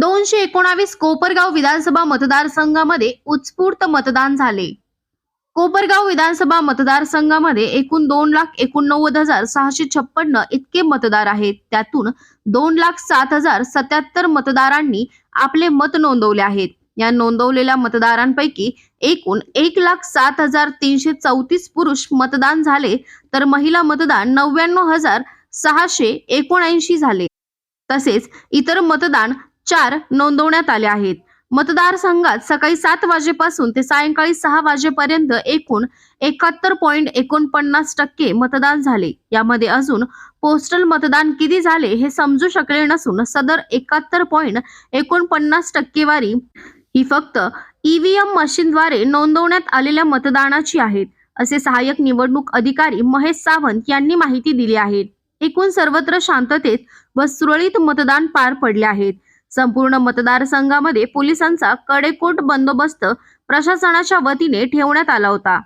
दोनशे एकोणावीस कोपरगाव विधानसभा मतदारसंघामध्ये उत्स्फूर्त मतदान झाले. कोपरगाव विधानसभा मतदारसंघामध्ये एकूण दोन लाख एकोणनव्वद हजार सहाशे छप्पन्न इतके मतदार आहेत. त्यातून दोन लाख सात हजार सत्याहत्तर मतदारांनी आपले मत नोंदवले आहेत. या नोंदवलेल्या मतदारांपैकी एकूण एक लाख सात हजार तीनशे चौतीस पुरुष मतदान झाले तर महिला मतदान नव्याण्णव हजार सहाशे एकोणऐंशी झाले. तसेच इतर मतदान चार नोंदवण्यात आले आहेत. मतदारसंघात सकाळी सात वाजेपासून ते सायंकाळी सहा वाजेपर्यंत एकूण एकाहत्तर पॉईंट एकोणपन्नास टक्के मतदान झाले. यामध्ये अजून पोस्टल मतदान किती झाले हे समजू शकले नसून सदर एकाहत्तर पॉईंट एकोणपन्नास टक्केवारी ही फक्त ईव्हीएम मशीनद्वारे नोंदवण्यात आलेल्या मतदानाची आहेत असे सहाय्यक निवडणूक अधिकारी महेश सावंत यांनी माहिती दिली आहे. एकूण सर्वत्र शांततेत व सुरळीत मतदान पार पडले आहेत. संपूर्ण मतदारसंघामध्ये पोलिसांचा कडेकोट बंदोबस्त प्रशासनाच्या वतीने ठेवण्यात आला होता.